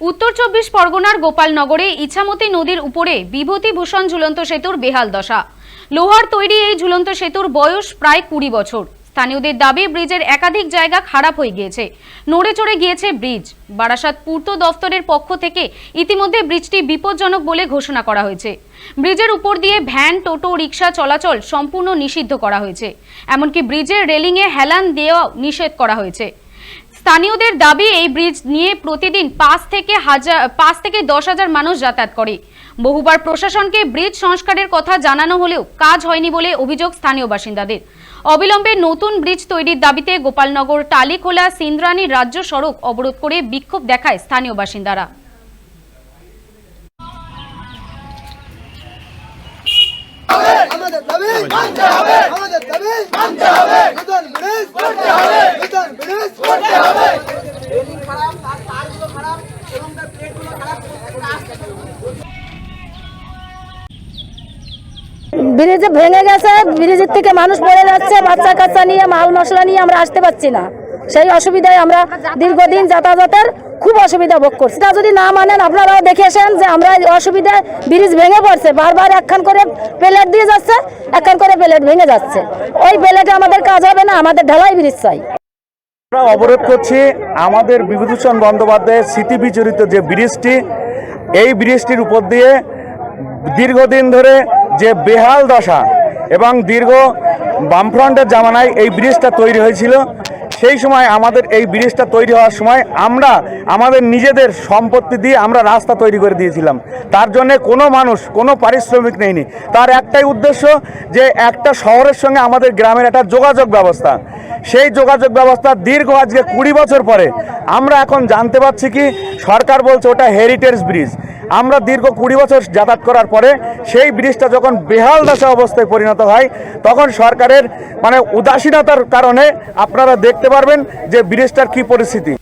উত্তর চব্বিশ পরগনার গোপালনগরে ইছামতি নদীর উপরে বিভূতিভূষণ ঝুলন্ত সেতুর বেহাল দশা। লোহার তৈরি এই ঝুলন্ত সেতুর বয়স প্রায় কুড়ি বছর। স্থানীয়দের দাবি, ব্রিজের একাধিক জায়গা খারাপ হয়ে গিয়েছে। নড়ে চড়ে গিয়েছে ব্রিজ। বারাসাত পূর্ত দফতরের পক্ষ থেকে ইতিমধ্যে ব্রিজটি বিপজ্জনক বলে ঘোষণা করা হয়েছে। ব্রিজের উপর দিয়ে ভ্যান, টোটো রিক্সা চলাচল সম্পূর্ণ নিষিদ্ধ করা হয়েছে। এমনকি ব্রিজের রেলিংয়ে হেলান দেওয়াও নিষেধ করা হয়েছে। স্থানীয়দের দাবি, এই ব্রিজ নিয়ে প্রতিদিন পাঁচ থেকে হাজার, পাঁচ থেকে দশ হাজার মানুষ যাতায়াত করে। বহুবার প্রশাসনকে ব্রিজ সংস্কারের কথা জানানো হলেও কাজ হয়নি বলে অভিযোগ স্থানীয় বাসিন্দাদের। অবিলম্বে নতুন ব্রিজ তৈরির দাবিতে গোপালনগর টালিখোলা সিন্দ্রানী রাজ্য সড়ক অবরোধ করে বিক্ষোভ দেখায় স্থানীয় বাসিন্দারা। আমাদের দাবি আমাদের দাবি। ব্রিজ ভেঙে গেছে, ব্রিজের থেকে মানুষ পড়ে যাচ্ছে, বাচ্চা কাচ্চা নিয়ে, মাল মশলা নিয়ে আমরা আসতে পারছি না। সেই অসুবিধায় আমরা দীর্ঘদিন যাতায়াতের খুব অসুবিধা ভোগ করছি। তা যদি না মানেন, আপনারাও দেখে আসেন যে আমরা অসুবিধায় ব্রিজ ভেঙে পড়ছে। বারবার একখান করে প্লেট দিয়ে যাচ্ছে, একখান করে প্লেট ভেঙে যাচ্ছে। ওই প্লেটে আমাদের কাজ হবে না, আমাদের ঢালাই ব্রিজ চাই। আমরা অবরোধ করছি আমাদের বিভূতিভূষণ বন্দ্যোপাধ্যায়ের স্মৃতি বিচরিত যে ব্রিজটি, এই ব্রিজটির উপর দিয়ে দীর্ঘদিন ধরে যে বেহাল দশা এবং দীর্ঘ বামফ্রন্টের জামানায় এই ব্রিজটা তৈরি হয়েছিল, সেই সময় আমাদের এই ব্রিজটা তৈরি হওয়ার সময় আমরা আমাদের নিজেদের সম্পত্তি দিয়ে আমরা রাস্তা তৈরি করে দিয়েছিলাম। তার জন্যে কোনো মানুষ, কোনো পারিশ্রমিক নেয়নি। তার একটাই উদ্দেশ্য যে একটা শহরের সঙ্গে আমাদের গ্রামের একটা যোগাযোগ ব্যবস্থা। সেই যোগাযোগ ব্যবস্থা দীর্ঘ আজকে কুড়ি বছর পরে। আমরা এখন জানতে পারছি কি, সরকার বলছে ওটা হেরিটেজ ব্রিজ আমরা দীর্ঘ কুড়ি বছর যাতায়াত করার পরে সেই ব্রিজটা যখন বেহাল দশা অবস্থায় পরিণত হয়, তখন সরকারের মানে উদাসীনতার কারণে আপনারা দেখতে পারবেন যে ব্রিজটার কি পরিস্থিতি।